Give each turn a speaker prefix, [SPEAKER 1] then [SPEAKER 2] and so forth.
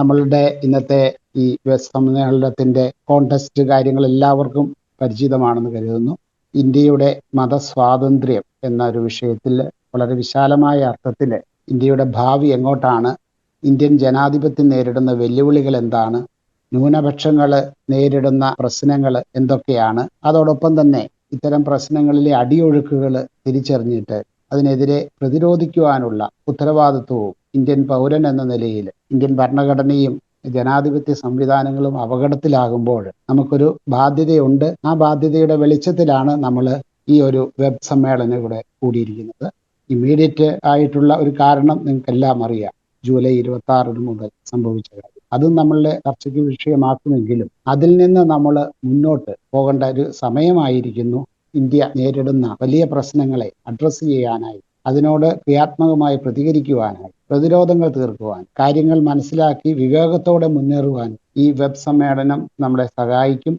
[SPEAKER 1] നമ്മളുടെ ഇന്നത്തെ ഈ സമ്മേളനത്തിന്റെ കോണ്ടസ്റ്റ് കാര്യങ്ങൾ എല്ലാവർക്കും പരിചിതമാണെന്ന് കരുതുന്നു. ഇന്ത്യയുടെ മതസ്വാതന്ത്ര്യം എന്ന ഒരു വിഷയത്തിൽ വളരെ വിശാലമായ അർത്ഥത്തിൽ ഇന്ത്യയുടെ ഭാവി എങ്ങോട്ടാണ് ഇന്ത്യൻ ജനാധിപത്യം നേരിടുന്ന വെല്ലുവിളികൾ എന്താണ് ന്യൂനപക്ഷങ്ങൾ നേരിടുന്ന പ്രശ്നങ്ങൾ എന്തൊക്കെയാണ് അതോടൊപ്പം തന്നെ ഇത്തരം പ്രശ്നങ്ങളിലെ അടിയൊഴുക്കുകൾ തിരിച്ചറിഞ്ഞിട്ട് അതിനെതിരെ പ്രതിരോധിക്കുവാനുള്ള ഉത്തരവാദിത്വവും ഇന്ത്യൻ പൗരൻ എന്ന നിലയിൽ ഇന്ത്യൻ ഭരണഘടനയും ജനാധിപത്യ സംവിധാനങ്ങളും അപകടത്തിലാകുമ്പോൾ നമുക്കൊരു ബാധ്യതയുണ്ട്. ആ ബാധ്യതയുടെ വെളിച്ചത്തിലാണ് നമ്മൾ ഈ ഒരു വെബ് സമ്മേളനം ഇവിടെ കൂടിയിരിക്കുന്നത്. ഇമ്മീഡിയറ്റ് ആയിട്ടുള്ള ഒരു കാരണം നിങ്ങൾക്കെല്ലാം അറിയാം. ജൂലൈ ഇരുപത്തി ആറിന് മുതൽ സംഭവിച്ച കാര്യം. അതും നമ്മളുടെ ചർച്ചയ്ക്ക് വിഷയമാക്കുമെങ്കിലും അതിൽ നിന്ന് നമ്മൾ മുന്നോട്ട് പോകേണ്ട ഒരു സമയമായിരിക്കുന്നു. ഇന്ത്യ നേരിടുന്ന വലിയ പ്രശ്നങ്ങളെ അഡ്രസ്സ് ചെയ്യാനായി അതിനോട് ക്രിയാത്മകമായി പ്രതികരിക്കുവാനായി പ്രതിരോധങ്ങൾ തീർക്കുവാൻ കാര്യങ്ങൾ മനസ്സിലാക്കി വിവേകത്തോടെ മുന്നേറുവാൻ ഈ വെബ് സമ്മേളനം നമ്മളെ സഹായിക്കും.